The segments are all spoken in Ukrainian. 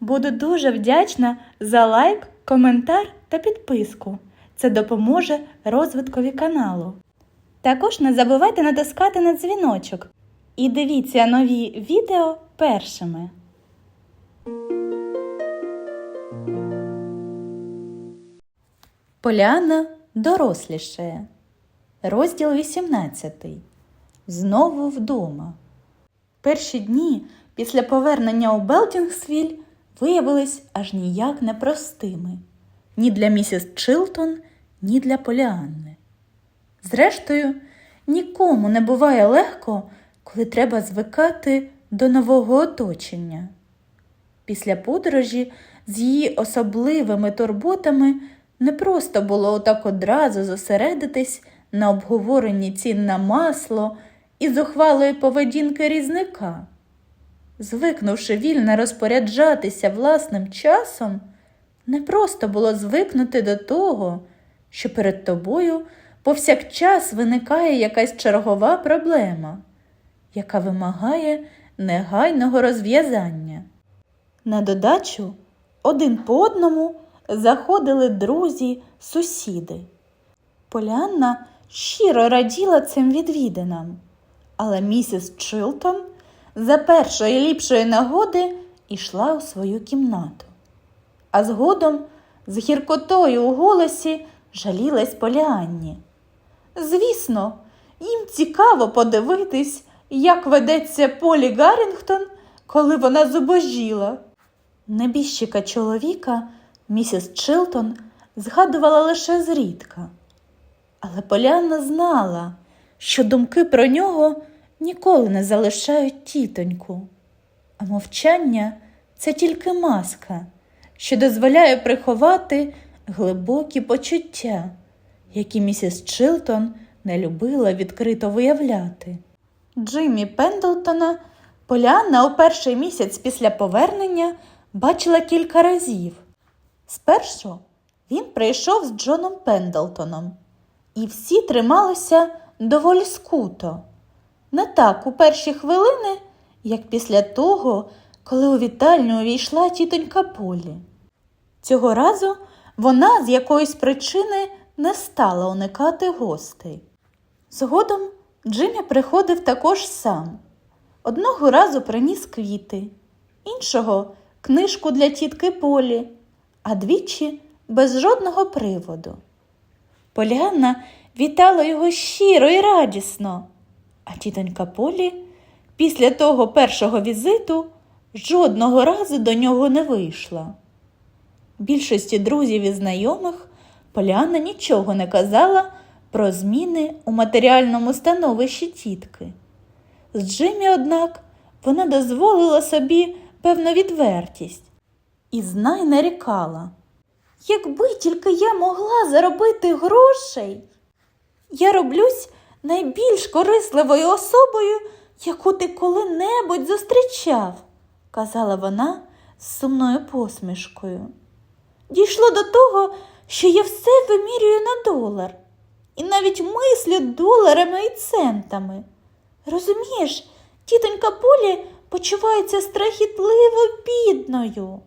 Буду дуже вдячна за лайк, коментар та підписку. Це допоможе розвиткові каналу. Також не забувайте натискати на дзвіночок і дивіться нові відео першими. Поляна дорослішає. Розділ 18. Знову вдома. Перші дні після повернення у Белтінгсвіль виявились аж ніяк непростими ні для місіс Чилтон, ні для Поліанни. Зрештою, нікому не буває легко, коли треба звикати до нового оточення. Після подорожі з її особливими турботами не просто було отак одразу зосередитись на обговоренні цін на масло і зухвалої поведінки різника. Звикнувши вільно розпоряджатися власним часом, не просто було звикнути до того, що перед тобою повсякчас виникає якась чергова проблема, яка вимагає негайного розв'язання. На додачу один по одному заходили друзі, сусіди. Поліанна щиро раділа цим відвідинам, але місіс Чилтон за першої ліпшої нагоди йшла у свою кімнату. А згодом з гіркотою у голосі жалілась Поліанні. Звісно, їм цікаво подивитись, як ведеться Полі Гаррінгтон, коли вона зубожіла. Небіжчика чоловіка місіс Чилтон згадувала лише зрідка. Але Поліанна знала, що думки про нього ніколи не залишають тітоньку, а мовчання це тільки маска, що дозволяє приховати глибокі почуття, які місіс Чилтон не любила відкрито виявляти. Джиммі Пендлтона Поліанна у перший місяць після повернення бачила кілька разів. Спершу він прийшов з Джоном Пендлтоном, і всі трималися доволі скуто. Не так у перші хвилини, як після того, коли у вітальню увійшла тітонька Полі. Цього разу вона з якоїсь причини не стала уникати гостей. Згодом Джиммі приходив також сам. Одного разу приніс квіти, іншого книжку для тітки Полі, а двічі без жодного приводу. Поліанна вітала його щиро і радісно, а тітонька Полі після того першого візиту жодного разу до нього не вийшла. Більшості друзів і знайомих Поліанна нічого не казала про зміни у матеріальному становищі тітки. З Джиммі, однак, вона дозволила собі певну відвертість і знай нарікала. Якби тільки я могла заробити грошей, я роблюсь найбільш корисливою особою, яку ти коли-небудь зустрічав, казала вона з сумною посмішкою. Дійшло до того, що я все вимірюю на долар і навіть мислю доларами і центами. Розумієш, тітонька Полі почувається страхітливо бідною.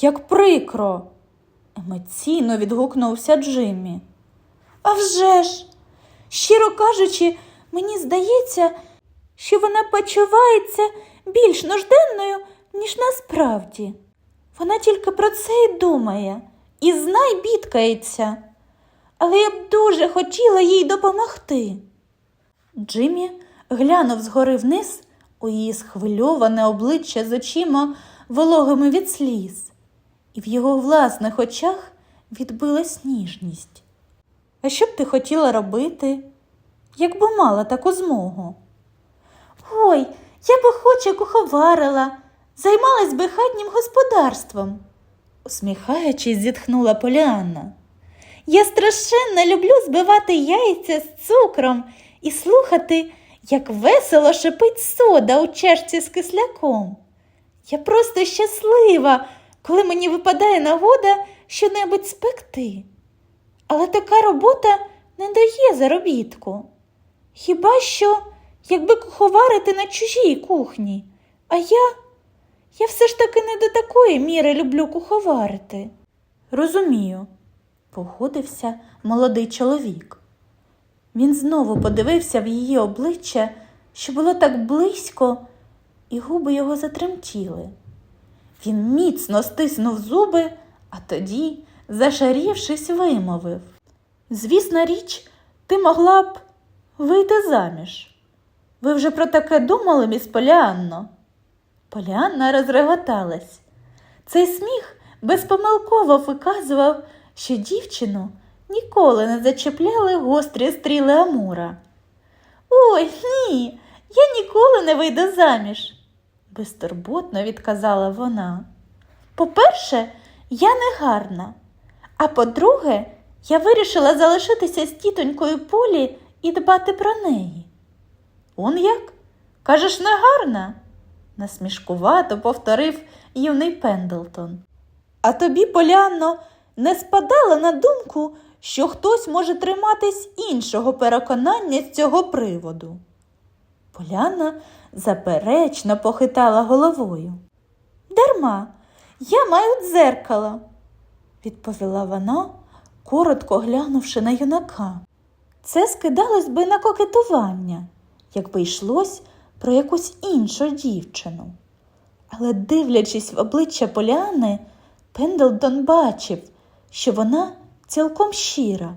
Як прикро, емоційно відгукнувся Джиммі. «А вже ж, щиро кажучи, мені здається, що вона почувається більш нужденною, ніж насправді. Вона тільки про це й думає, і знай бідкається. Але я б дуже хотіла їй допомогти. Джиммі глянув згори вниз у її схвильоване обличчя з очима вологими від сліз, і в його власних очах відбилась ніжність. А що б ти хотіла робити, якби мала таку змогу? Ой, я би хоче куховарила, займалась би хатнім господарством, усміхаючись, зітхнула Поліанна. Я страшенно люблю збивати яйця з цукром і слухати, як весело шипить сода у чашці з кисляком. Я просто щаслива, коли мені випадає нагода щонебудь спекти. Але така робота не дає заробітку. Хіба що, якби куховарити на чужій кухні, а я, Я все ж таки не до такої міри люблю куховарити. Розумію, погодився молодий чоловік. Він знову подивився в її обличчя, що було так близько, і губи його затремтіли. Він міцно стиснув зуби, а тоді, зашарівшись, вимовив. Звісна річ, ти могла б вийти заміж. Ви вже про таке думали, міс Поліанно? Поліанна розреготалась. Цей сміх безпомилково виказував, що дівчину ніколи не зачепляли гострі стріли Амура. Ой, ні, я ніколи не вийду заміж, безтурботно відказала вона. По-перше, я не гарна, а по-друге, я вирішила залишитися з тітонькою Полі і дбати про неї. Он як? Кажеш, не гарна? насмішкувато повторив юний Пендлтон. А тобі, Полянно, не спадало на думку, що хтось може триматись іншого переконання з цього приводу. Поляна заперечно похитала головою. Дарма, я маю дзеркало, відповіла вона, коротко глянувши на юнака. Це скидалось би на кокетування, якби йшлось про якусь іншу дівчину. Але, дивлячись в обличчя Поляни, Пендлтон бачив, що вона цілком щира.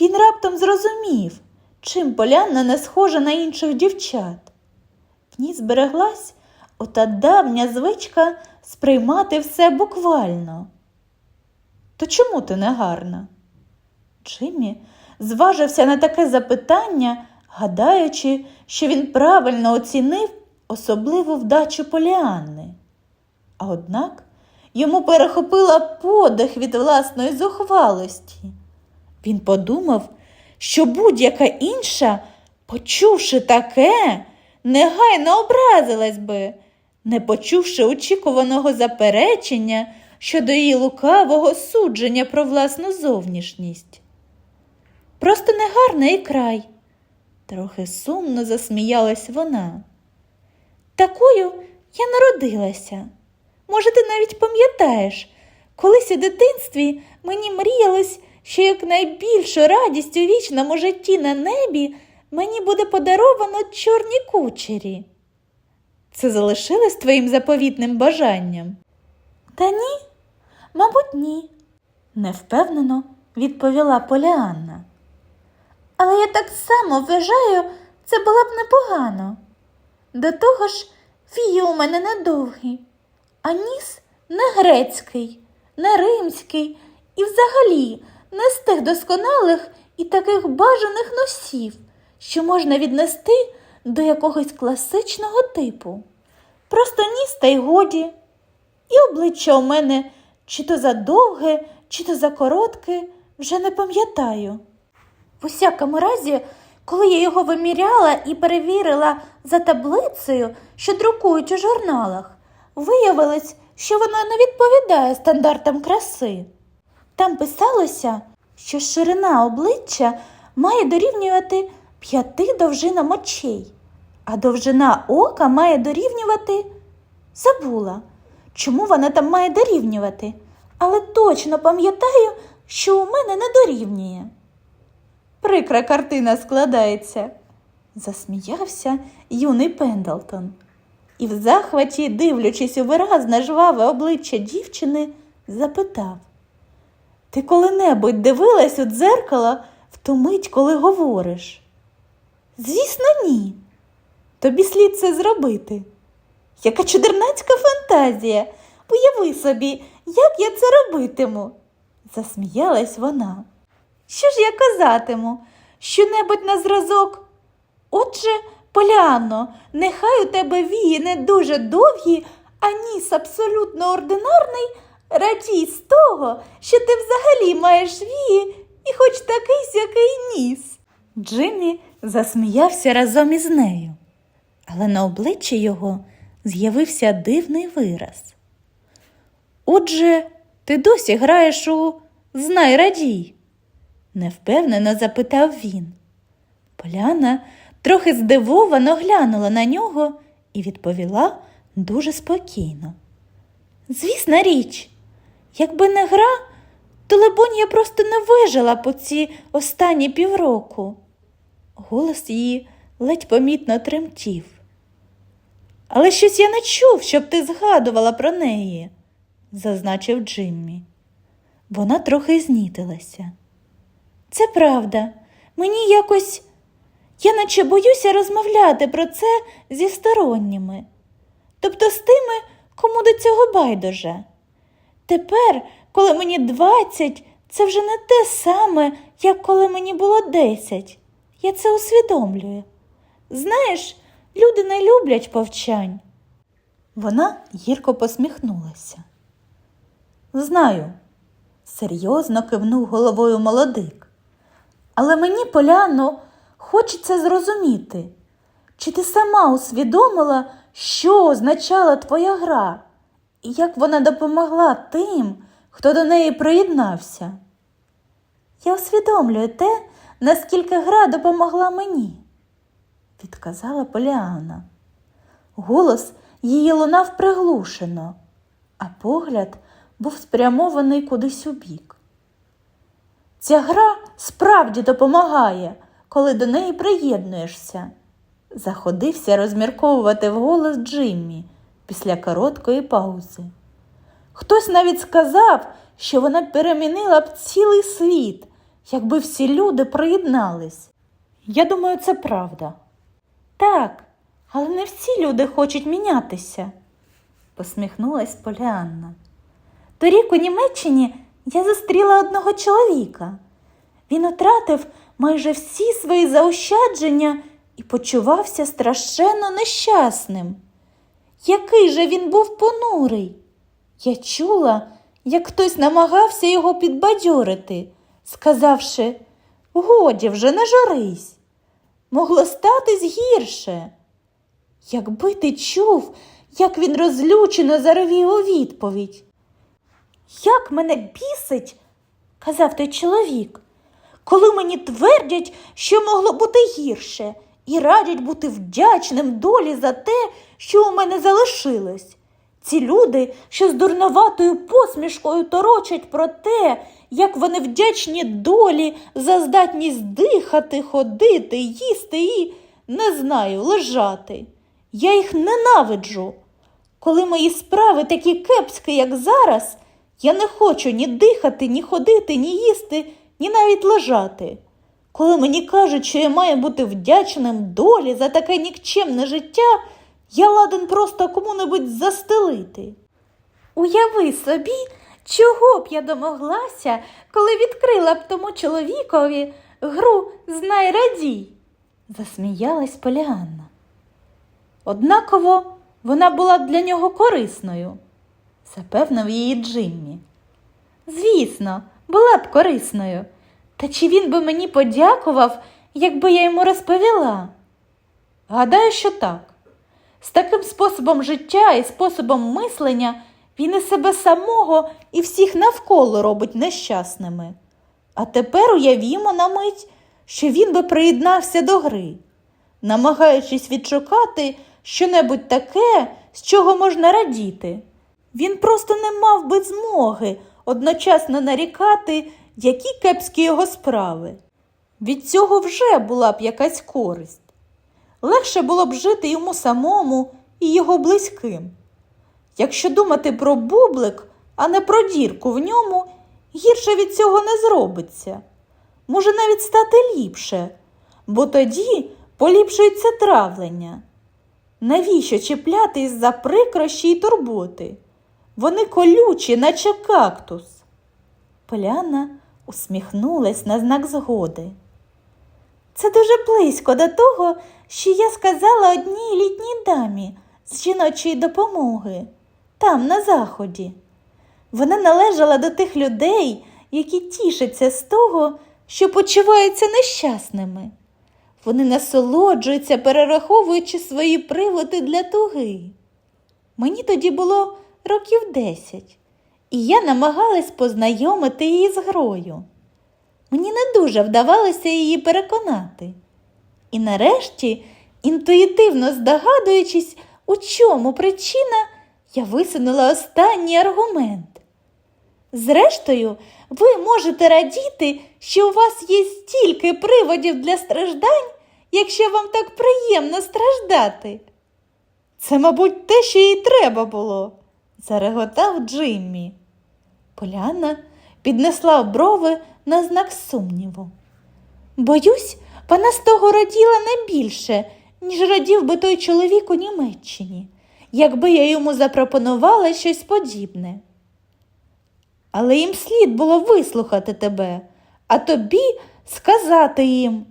Він раптом зрозумів, чим Полянна не схожа на інших дівчат. В ній збереглась ота давня звичка сприймати все буквально. То чому ти не гарна? Джиммі зважився на таке запитання, гадаючи, що він правильно оцінив особливу вдачу Поліанни. А однак йому перехопила подих від власної зухвалості. Він подумав, що будь-яка інша, почувши таке, негайно образилась би, не почувши очікуваного заперечення щодо її лукавого судження про власну зовнішність. Просто негарний край, трохи сумно засміялась вона. Такою я народилася. Може, ти навіть пам'ятаєш, колись у дитинстві мені мріялось, що як найбільшу радість у вічному житті на небі мені буде подаровано чорні кучері. Це залишилось твоїм заповітним бажанням? Та ні, мабуть, ні, невпевнено відповіла Поліанна. Але я так само вважаю, це було б непогано. До того ж, вії у мене недовгі, а ніс не грецький, не римський і взагалі не з тих досконалих і таких бажаних носів, що можна віднести до якогось класичного типу. Просто ніс та й годі. І обличчя у мене чи то задовге, чи то закоротке, вже не пам'ятаю. В усякому разі, коли я його виміряла і перевірила за таблицею, що друкують у журналах, виявилось, що вона не відповідає стандартам краси. Там писалося, що ширина обличчя має дорівнювати п'яти довжинам очей, а довжина ока має дорівнювати. Забула, чому вона там має дорівнювати, але точно пам'ятаю, що у мене не дорівнює. Прикра картина складається, засміявся юний Пендлтон. І в захваті, дивлячись у виразне жваве обличчя дівчини, запитав Ти коли-небудь дивилась у дзеркало в ту мить, коли говориш? Звісно, ні. Тобі слід це зробити. Яка чудернацька фантазія. Уяви собі, як я це робитиму, засміялась вона. Що ж я казатиму? Щонебудь на зразок? Отже, Поляно, нехай у тебе вії не дуже довгі, а ніс абсолютно ординарний, радій з того, що ти взагалі маєш вії і хоч такий сякий ніс. Джиммі засміявся разом із нею, але на обличчі його з'явився дивний вираз. Отже, ти досі граєш у Знай радій? невпевнено запитав він. Поляна трохи здивовано глянула на нього і відповіла дуже спокійно. Звісна річ, якби не гра, то, либонь, я просто не вижила по ці останні півроку. Голос її ледь помітно тремтів. Але щось я не чув, щоб ти згадувала про неї, зазначив Джиммі. Вона трохи знітилася. Це правда, мені якось. Я наче боюся розмовляти про це зі сторонніми, тобто з тими, кому до цього байдуже. Тепер, коли мені двадцять, це вже не те саме, як коли мені було десять. Я це усвідомлюю. Знаєш, люди не люблять повчань. Вона гірко посміхнулася. Знаю, серйозно кивнув головою молодик. Але мені, Поляно, хочеться зрозуміти, чи ти сама усвідомила, що означала твоя гра, і як вона допомогла тим, хто до неї приєднався? Я усвідомлюю те, наскільки гра допомогла мені, відказала Поліана. Голос її лунав приглушено, а погляд був спрямований кудись у бік. Ця гра справді допомагає, коли до неї приєднуєшся, заходився розмірковувати вголос Джиммі після короткої паузи. Хтось навіть сказав, що вона перемінила б цілий світ, якби всі люди приєднались. Я думаю, це правда. Так, але не всі люди хочуть мінятися, посміхнулась Поліанна. Торік у Німеччині я зустріла одного чоловіка. Він втратив майже всі свої заощадження і почувався страшенно нещасним. Який же він був понурий. Я чула, як хтось намагався його підбадьорити, сказавши годі вже не журись. Могло статись гірше. Якби ти чув, як він розлючено заревів у відповідь. Як мене бісить, казав той чоловік, коли мені твердять, що могло бути гірше, і радять бути вдячним долі за те, що у мене залишилось. Ці люди, що з дурноватою посмішкою торочать про те, як вони вдячні долі за здатність дихати, ходити, їсти і, не знаю, лежати. Я їх ненавиджу. Коли мої справи такі кепські, як зараз, я не хочу ні дихати, ні ходити, ні їсти, ні навіть лежати. Коли мені кажуть, що я маю бути вдячним долі за таке нікчемне життя, я ладен просто кому-небудь застелити. Уяви собі, чого б я домоглася, коли відкрила б тому чоловікові гру «Знай радій», засміялась Поліанна. Однаково вона була для нього корисною, запевнив її Джиммі. Звісно, була б корисною. Та чи він би мені подякував, якби я йому розповіла? Гадаю, що так. З таким способом життя і способом мислення він і себе самого і всіх навколо робить нещасними. А тепер уявімо на мить, що він би приєднався до гри, намагаючись відшукати щонебудь таке, з чого можна радіти. Він просто не мав би змоги одночасно нарікати, які кепські його справи. Від цього вже була б якась користь. Легше було б жити йому самому і його близьким. Якщо думати про бублик, а не про дірку в ньому, гірше від цього не зробиться. Може навіть стати ліпше, бо тоді поліпшується травлення. Навіщо чіплятись за прикрощі й турботи? Вони колючі, наче кактус. Поляна усміхнулась на знак згоди. Це дуже близько до того, що я сказала одній літній дамі з жіночої допомоги, там, на заході. Вона належала до тих людей, які тішаться з того, що почуваються нещасними. Вони насолоджуються, перераховуючи свої приводи для туги. Мені тоді було років десять, і я намагалась познайомити її з грою. Мені не дуже вдавалося її переконати. І нарешті, інтуїтивно здогадуючись, у чому причина, я висунула останній аргумент. Зрештою, ви можете радіти, що у вас є стільки приводів для страждань, якщо вам так приємно страждати. Це, мабуть, те, що їй треба було, зареготав Джиммі. Поляна піднесла брови на знак сумніву. Боюсь, вона з того раділа не більше, ніж радів би той чоловік у Німеччині, якби я йому запропонувала щось подібне. Але їм слід було вислухати тебе, а тобі сказати їм.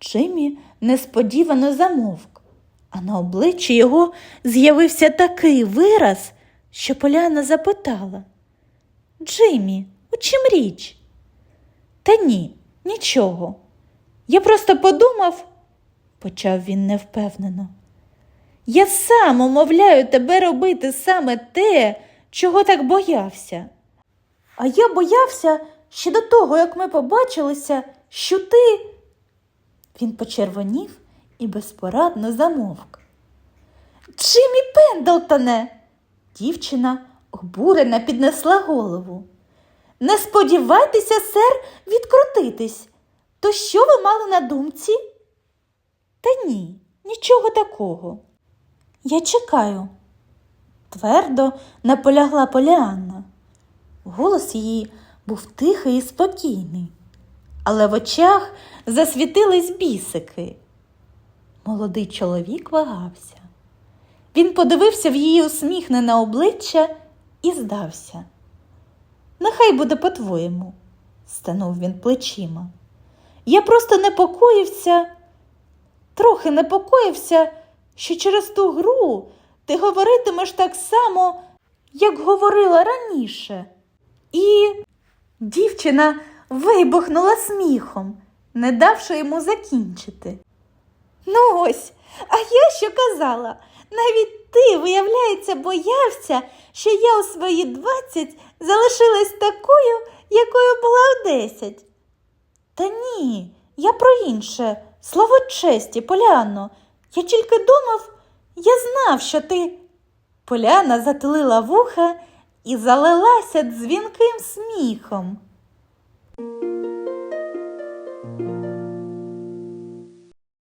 Джиммі несподівано замовк, а на обличчі його з'явився такий вираз, що Поляна запитала Джиммі, у чим річ? Та ні, нічого. Я просто подумав, почав він невпевнено. Я сам умовляю тебе робити саме те, чого так боявся. А я боявся ще до того, як ми побачилися, що ти. Він почервонів і безпорадно замовк. Джиммі Пендлтоне! Дівчина обурена піднесла голову. Не сподівайтеся, сер, відкрутитись. То що ви мали на думці? Та ні, нічого такого. Я чекаю, твердо наполягла Поліанна. Голос її був тихий і спокійний, але в очах засвітились бісики. Молодий чоловік вагався. Він подивився в її усміхнене обличчя і здався. Нехай буде по-твоєму, станув він плечима. Я просто непокоївся, трохи непокоївся, що через ту гру ти говоритимеш так само, як говорила раніше. І дівчина вибухнула сміхом, не давши йому закінчити. Ну ось, а я що казала? Навіть ти, виявляється, боявся, що я у свої двадцять залишилась такою, якою була в десять. Та ні, я про інше, слово честі, Поляно. Я тільки думав, я знав, що ти. Поляна затулила вуха і залилася дзвінким сміхом.